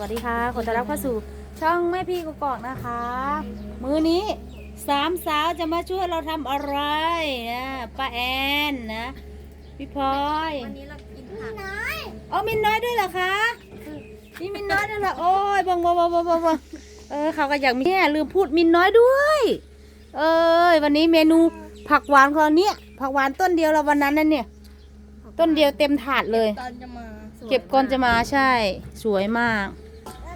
วัสดีค่ะขอต้อนรับเข้าสู่ช่องแม่พี่กกอกนะคะ มือนี้สามสาวจะมาช่วยเราทำอะไรนะป้าแอนนะพี่พลอยวันนี้เรากินผักอ๋อมินน้อยด้วยเหรอคะนี่มินน้อยด้วยเหรอโอ้ยบังบังบังบังบังบังเออเขาก็อยากมีเนี่ยลืมพูดมินน้อยด้วย เอ้ยวันนี้เมนูผักหวานของเราเนี่ยผักหวานต้นเดียวเราวันนั้นนั่นเนี่ย ต้นเดียวเต็มถาดเลยตอนจะมาเก็บก่อนจะมาใช่ สวยมาก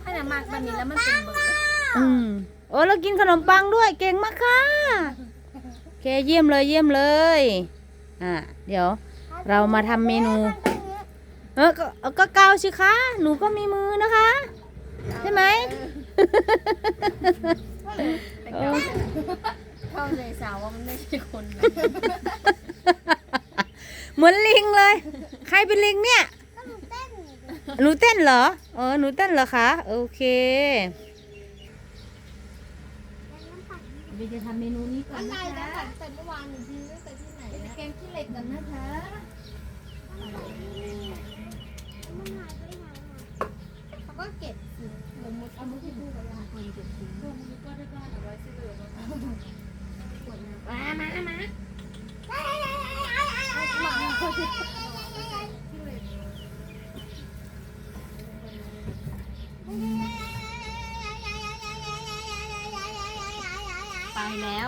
ขนาดมากวันนี้แล้วมันเป็นเบอร์อืมโอ้เรากินขนมปังด้วย เก่งมากค่ะโอเคเยี่ยมเลยเยี่ยมเลย อ่าเดี๋ยว เรามาทำเมนู เออก็เออก็เกาสิคะ หนูก็มีมือนะคะ ใช่ไหมเออเข้าใจสาวว่ามันไม่ใช่คนนะ เหมือนลิงเลย ใครเป็นลิงเนี่ย หนูเต้นเหรอ เออ หนูเต้นเหรอคะ โอเคเราจะทำเมนูนี้ก่อนนะได้คะแต่เมื่อวานหนูซื้อแต่ที่ไหนนะแกงขี้เหล็กกันนะคะเขาก็เก็บสิลงมุดเอามุดที่ดูกันละคนเก็บสิม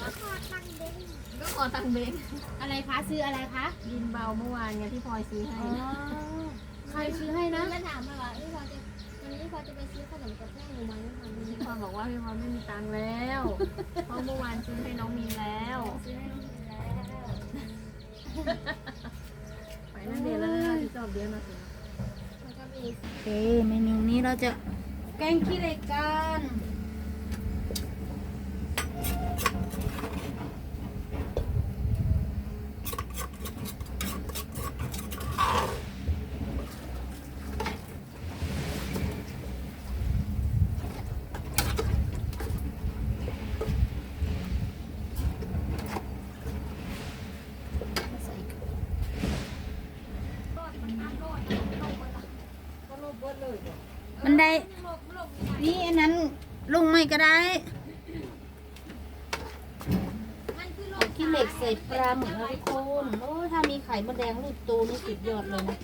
ก็ขอตังค์เบนอะไรคะซื้ออะไรคะดินเบาเมื่อวานไงที่พลอยซื้อให้อ๋อนะใครซื้อให้นะมาถามมาว่าพี่พอจะวันนี้พี่พอจะไปซื้อขนมกับแม่หนูไหมคะวันนี้พี่พลอยบอกว่าพี่พลอยไม่มีตังค์แล้วเพราะเมื่อวานซื้อให้น้องมีนแล้ว ซื้อให้น้องกินแล้วไปนั่นเดียวแล้วนะที่จอบเดือนมาสิแล้วก็มี โอเคเมนูนี้เราจะแกงขี้เหล็กกัน ได้ นี่อันนั้นลงไม่ก็ได้ขี้เหล็กใส่ปลาหมึกนะทุกคนโอ้ถ้ามีไข่มดแดงลูกโตนี่สุดยอดเลยนะ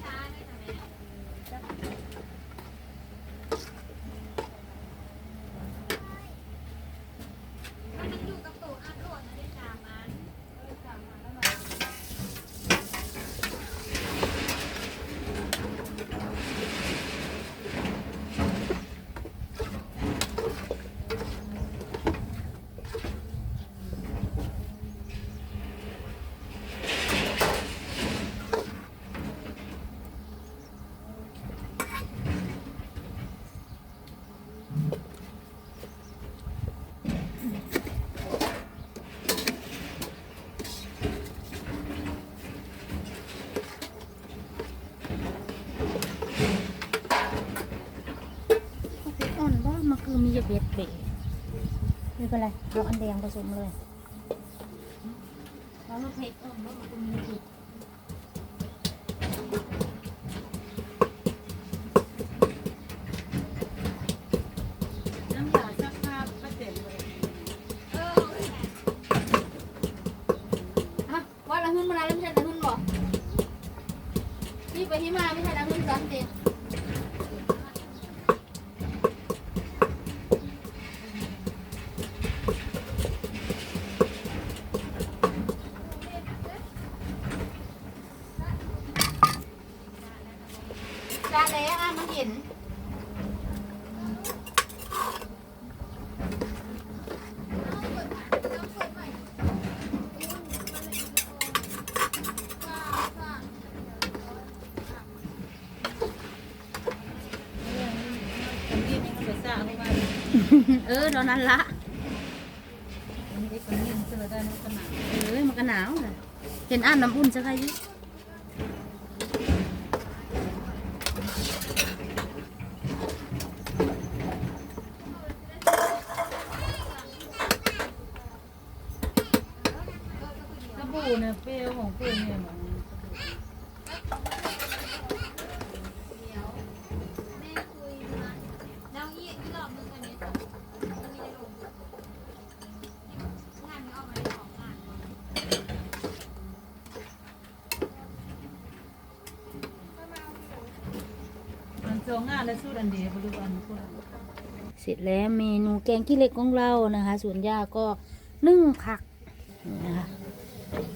อ่อนว่ามันคือมี เบ็ดเบะไม่เป็นไรเอาอันแดงผสมเลยแล้วมันเผ็ดอ่อมันคือมีเบ็ด เห็น เออตอนนั้นละเออมันก็หนาวเลยเห็นอ่านน้ำอุ่นสักใครดิ สบู่เนี่ยเปรี้ยวของเพื่อนเนี่ยมัน แม่คุยมาแล้วยี่ยี่รอบนึงอันนี้สองอันนี้ได้ลงงานนี้ออกมาได้สองงาน มัน ล้วสู้อันเดียวบริวารคนเสร็จแล้วเมนูแกงขี้เหล็กของเรานะคะ ส่วนย่าก็นึ่งผักนะคะ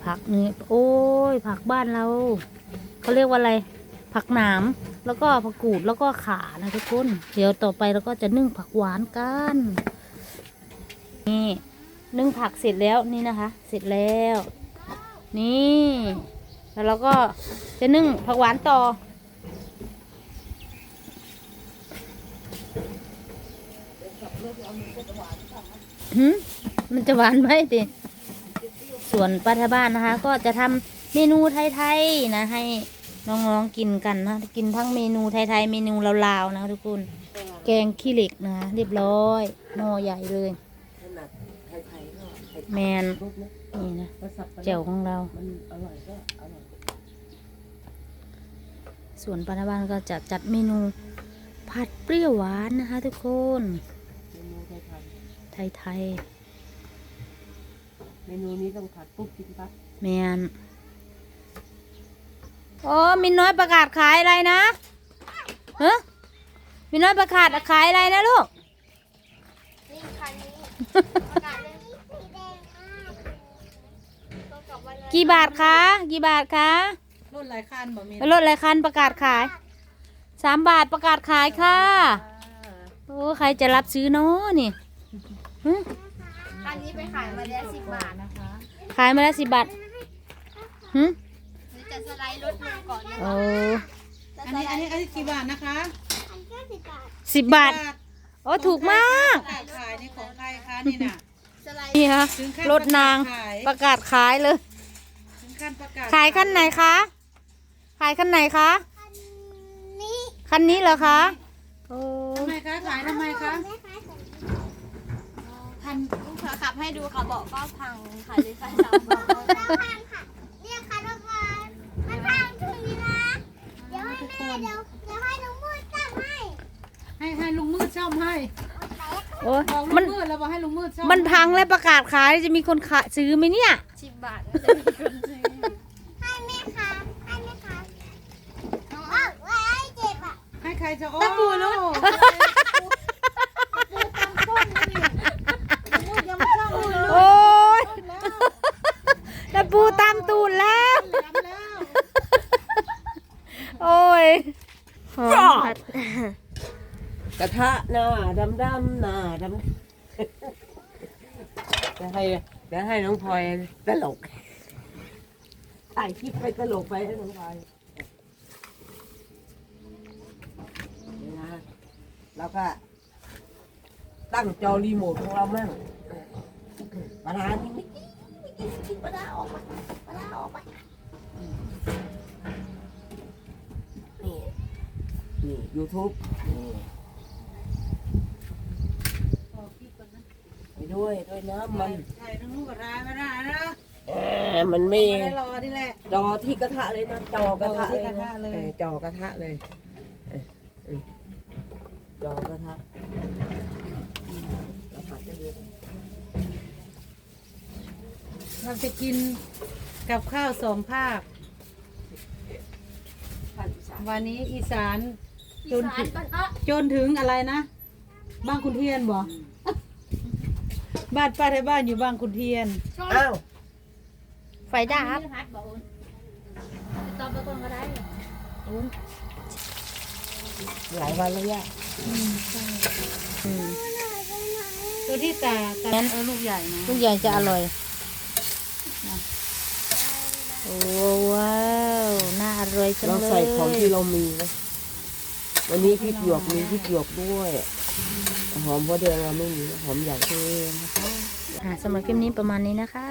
ผักนี่โอ้ยผักบ้านเราเขาเรียกว่าอะไร ผักหนามแล้วก็ผักกูดแล้วก็ขานะทุกคน เดี๋ยวต่อไปเราก็จะนึ่งผักหวานกันนี่นึ่งผักเสร็จแล้วนี่นะคะ เสร็จแล้ว นี่ แล้วเราก็จะนึ่งผักหวานต่อ หืมมันจะหวานไหมติส่วนป้าทบ้านนะคะ ก็จะทำเมนูไทยๆนะ ให้น้องๆกินกันนะ กินทั้งเมนูไทยๆเมนูลาวๆนะทุกคนแกงขี้เหล็กนะเรียบร้อยหม้อใหญ่เลยแมนนี่นะเจียวของเรา ส่วนป้าทบ้านก็จะจัดเมนูผัดเปรี้ยวหวานนะคะทุกคน ไทยๆเมนูนี้ต้องผัดปุ๊บกินปั๊บๆแมนโอ้มินน้อยประกาศขายอะไรนะฮะมินน้อยประกาศขายอะไรนะลูก นี่คันนี้ประกาศเลยสีแดงมากตรงกับวันเลยกี่บาทคะ กี่บาทคะรถหลายคันบ่มีรถอะไรคันประกาศขายสามบาทประกาศขายค่ะ โอ้ใครจะรับซื้อเนาะนี่ หึคันนี้ไปขายมาแล้วสิบบาทนะคะขายมาแล้วสิบบาทหึหรือจะสไลด์รถลงก่อนนะโอ้จะอันสนี้ไลอันด์นี้อันนี้กี่บาทนะคะอันแค่สิบบาทสิบบาท โอ้ถูกมาก ขายขายนี่ของใครคะนี่น่ะสไลด์นี่ค่ะถึงขั้รถนางประกาศขายประกาศขายเลย ถึงขั้นประกาศขายคันไหนคะ ขายคันไหนคะคันนี้คันนี้เหรอคะ โอ้ทำไมคะขายทำไมคะคล้ายๆกัน พันลูกค้าขับให้ดูค่ะเบอกก็พังค่ะเลยใส่สามบอกแล้วพังค่ะเนี่ยค่ะทุกคนมันพังถึงนี้นะเดี๋ยวให้แม่เดี๋ยวเดี๋ยวให้น้องมืดจับให้ให้ให้ลุงมืดซ่อมให้โอ้บอกลุมัน งมืดแล้วบอกให้ลุงมืดซ่อมมันพังแล้วประกาศขายจะมีคนขายซื้อไหมเนี่ย สิบบาทจะมีคนซื้อให้แม่ค่ะให้แม่ค่ะน้องอ้าวไว้เจ็บอะให้ใครจะโอ้ตะปูรุ่น ยังไม่ซ่อมเลย โอ้ยตะปูตามตูดแล้ว ย้ำแล้ว โอ้ยหอมผัด กระทะหน้าดำดำหน้าดำจะให้จะให้น้องพลอยตลกถ่ายคลิปไปตลกไปให้น้องพลอยนะแล้วก็ ตั้งจอรีโมทของเรามั่งปลานี่ไม่ไม่กินไม่กินปลาออกมาปลาออกมานี่ นี่ยูทูบนี่ไปด้วยด้วยน้ำมันใส่ทั้งนู้นกับร้ายไม่ได้นะเออมันไม่ไม่ได้รอนี่แหละจอที่กระทะเลยนะจอกระทะเลยจอกระนะทะเลยออจอกระทะเลยเออเออจอกระทะแล้วผัดจะเดือดเราจะกินกับข้าวสองภาคผัดอีสานวันนี้อีสาน จนสาถึรงก่อนเอะจนถึงอะไรนะ บ้านคุณเทียนบ่บ้านป้าไทยบ้านอยู่บ้านคุณเทียน อ้าวไฟดับฮัทบอกอุ่นตอบไปก่อนก็ได้หลายวันแล้วย่าอืมตัวที่ตาตางั้นเออลูกใหญ่นะลูกใหญ่จะอร่อยนะโอ้ว้าว น่าอร่อยจังเราเลยใส่ของที่เรามีนะ วันนี้พริกหยวกมีพริกหยวกด้วย หอมหัวแดงเราไม่มีหอมใหญ่โอเคนะคะ อ่าสำหรับคลิปนี้ประมาณนี้นะคะ